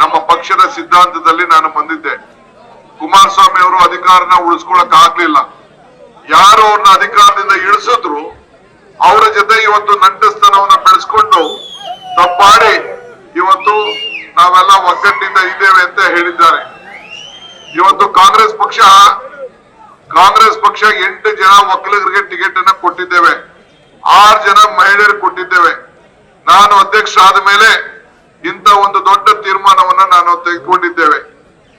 ನಮ್ಮ ಪಕ್ಷದ ಸಿದ್ಧಾಂತದಲ್ಲಿ ನಾನು ಬಂದಿದ್ದೆ. ಕುಮಾರಸ್ವಾಮಿ ಅವರು ಅಧಿಕಾರನ ಉಳಿಸ್ಕೊಳಕ್ ಆಗ್ಲಿಲ್ಲ. ಯಾರು ಅವ್ರನ್ನ ಅಧಿಕಾರದಿಂದ ಇಳಿಸಿದ್ರು, ಅವರ ಜೊತೆ ಇವತ್ತು ನಂಟಸ್ತನವನ್ನ ಬೆಳೆಸ್ಕೊಂಡು ತಪ್ಪಾಡಿ ಇವತ್ತು ನಾವೆಲ್ಲ ಒಗ್ಗಟ್ಟಿನಿಂದ ಇದ್ದೇವೆ ಅಂತ ಹೇಳಿದ್ದಾರೆ. ಇವತ್ತು ಕಾಂಗ್ರೆಸ್ ಪಕ್ಷ ಕಾಂಗ್ರೆಸ್ ಪಕ್ಷ ಎಂಟು ಜನ ಒಕ್ಕಲಿಗರಿಗೆ ಟಿಕೆಟ್ ಅನ್ನ ಕೊಟ್ಟಿದ್ದೇವೆ. ಆರ್ ಜನ ಮಹಿಳೆಯರಿಗೆ ಕೊಟ್ಟಿದ್ದೇವೆ. ನಾನು ಅಧ್ಯಕ್ಷ ಆದ ಮೇಲೆ ಇಂತ ಒಂದು ದೊಡ್ಡ ತೀರ್ಮಾನವನ್ನ ನಾನು ತೆಗೆದುಕೊಂಡಿದ್ದೇವೆ.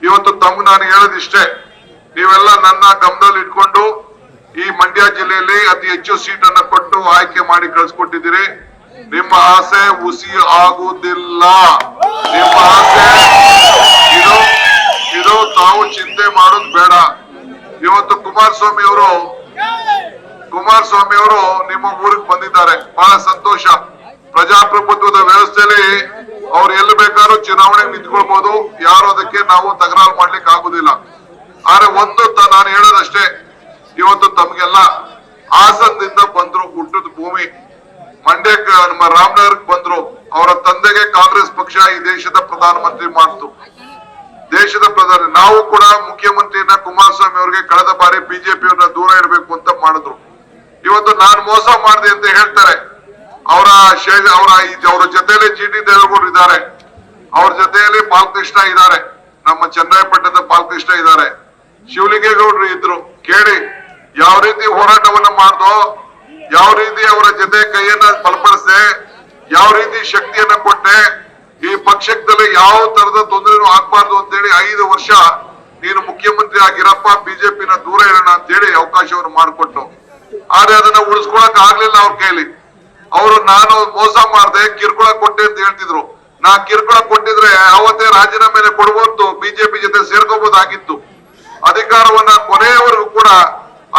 ಇವತ್ತು ತಮ್ಮ ನಾನು ಹೇಳದಿಷ್ಟೇ, ನೀವೆಲ್ಲ ನನ್ನ ಗಮನದಲ್ಲಿ ಇಟ್ಕೊಂಡು ಈ ಮಂಡ್ಯ ಜಿಲ್ಲೆಯಲ್ಲಿ ಅತಿ ಹೆಚ್ಚು ಸೀಟ್ ಅನ್ನ ಕೊಟ್ಟು ಆಯ್ಕೆ ಮಾಡಿ ಕಳಿಸ್ಕೊಟ್ಟಿದ್ದೀರಿ. ನಿಮ್ಮ ಆಸೆ ಹುಸಿ ಆಗುವುದಿಲ್ಲ. ನಿಮ್ಮ ಆಸೆ, ಇದು ಇದು ತಾವು ಚಿಂತೆ ಮಾಡೋದು ಬೇಡ. ಇವತ್ತು ಕುಮಾರಸ್ವಾಮಿ ಅವರು ಕುಮಾರಸ್ವಾಮಿ ಅವರು ನಿಮ್ಮ ಊರಿಗೆ ಬಂದಿದ್ದಾರೆ. ಬಹಳ ಸಂತೋಷ. ಪ್ರಜಾಪ್ರಭುತ್ವದ ವ್ಯವಸ್ಥೆಯಲ್ಲಿ ಅವ್ರು ಎಲ್ಲಿ ಬೇಕಾದ್ರೂ ಚುನಾವಣೆ ನಿಂತ್ಕೊಳ್ಬಹುದು ಯಾರು ಅದಕ್ಕೆ ನಾವು ತಕರಾರು ಮಾಡ್ಲಿಕ್ಕೆ ಆಗುದಿಲ್ಲ. ಆದ್ರೆ ಒಂದು ನಾನು ಹೇಳೋದಷ್ಟೇ, ಇವತ್ತು ತಮ್ಗೆಲ್ಲ ಹಾಸನದಿಂದ ಬಂದ್ರು ಹುಟ್ಟದ ಭೂಮಿ. ಮಂಡ್ಯಕ್ಕೆ ನಮ್ಮ ರಾಮನಗರಕ್ಕೆ ಬಂದ್ರು. ಅವರ ತಂದೆಗೆ ಕಾಂಗ್ರೆಸ್ ಪಕ್ಷ ಈ ದೇಶದ ಪ್ರಧಾನಮಂತ್ರಿ ಮಾಡ್ತು. ದೇಶದ ಪ್ರಧಾನಿ ನಾವು ಕೂಡ ಮುಖ್ಯಮಂತ್ರಿಯನ್ನ ಕುಮಾರಸ್ವಾಮಿ ಅವರಿಗೆ ಕಳೆದ ಬಾರಿ ಬಿಜೆಪಿಯವ್ರನ್ನ ದೂರ ಇರಬೇಕು ಅಂತ ಮಾಡಿದ್ರು. ಇವತ್ತು ನಾನು ಮೋಸ ಮಾಡಿದೆ ಅಂತ ಹೇಳ್ತಾರೆ. ಅವರ ಅವರ ಅವರ ಜೊತೆಯಲ್ಲಿ ಜಿ ಟಿ ದೇವೇಗೌಡರು ಇದ್ದಾರೆ. ಅವ್ರ ಜೊತೆಯಲ್ಲಿ ಬಾಲಕೃಷ್ಣ ಇದ್ದಾರೆ. ನಮ್ಮ ಚನ್ನರಾಯಪಟ್ಟಣದ ಬಾಲಕೃಷ್ಣ ಇದ್ದಾರೆ. ಶಿವಲಿಂಗೇಗೌಡರು ಇದ್ರು. ಕೇಳಿ, ಯಾವ ರೀತಿ ಹೋರಾಟವನ್ನ ಮಾಡ್ದೋ, ಯಾವ ರೀತಿ ಅವರ ಜೊತೆ ಕೈಯನ್ನ ಬಲಪಡಿಸಿದೆ, ಯಾವ ರೀತಿ ಶಕ್ತಿಯನ್ನ ಕೊಟ್ಟೆ, ಈ ಪಕ್ಷದಲ್ಲಿ ಯಾವ ತರದ ತೊಂದರೆನೂ ಆಗ್ಬಾರ್ದು ಅಂತೇಳಿ ಐದು ವರ್ಷ ನೀನು ಮುಖ್ಯಮಂತ್ರಿ ಆಗಿರಪ್ಪ, ಬಿಜೆಪಿನ ದೂರ ಇರೋಣ ಅಂತೇಳಿ ಅವಕಾಶವನ್ನು ಮಾಡಿಕೊಟ್ಟು ಆದ್ರೆ ಅದನ್ನ ಉಳಿಸ್ಕೊಳಕ್ ಆಗ್ಲಿಲ್ಲ ಅವ್ರ ಕೈಲಿ. ಅವರು ನಾನು ಮೋಸ ಮಾಡದೆ, ಕಿರುಕುಳ ಕೊಟ್ಟೆ ಅಂತ ಹೇಳ್ತಿದ್ರು. ನಾ ಕಿರುಕುಳ ಕೊಟ್ಟಿದ್ರೆ ಅವತ್ತೇ ರಾಜೀನಾಮೆನೆ ಕೊಡುವಂತೂ ಬಿಜೆಪಿ ಜೊತೆ ಸೇರ್ಕೋಬಹುದಾಗಿತ್ತು ಅಧಿಕಾರವನ್ನ ಕೊನೆಯವರೆಗೂ ಕೂಡ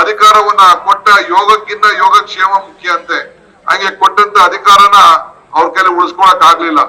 ಅಧಿಕಾರವನ್ನ ಕೊಟ್ಟ ಯೋಗಕ್ಕಿಂತ ಯೋಗಕ್ಷೇಮ ಮುಖ್ಯ ಅಂತೆ. ಹಂಗೆ ಕೊಟ್ಟಂತ ಅಧಿಕಾರನ ಅವ್ರ ಕೈಲಿ ಉಳಿಸ್ಕೊಳಕ್ ಆಗ್ಲಿಲ್ಲ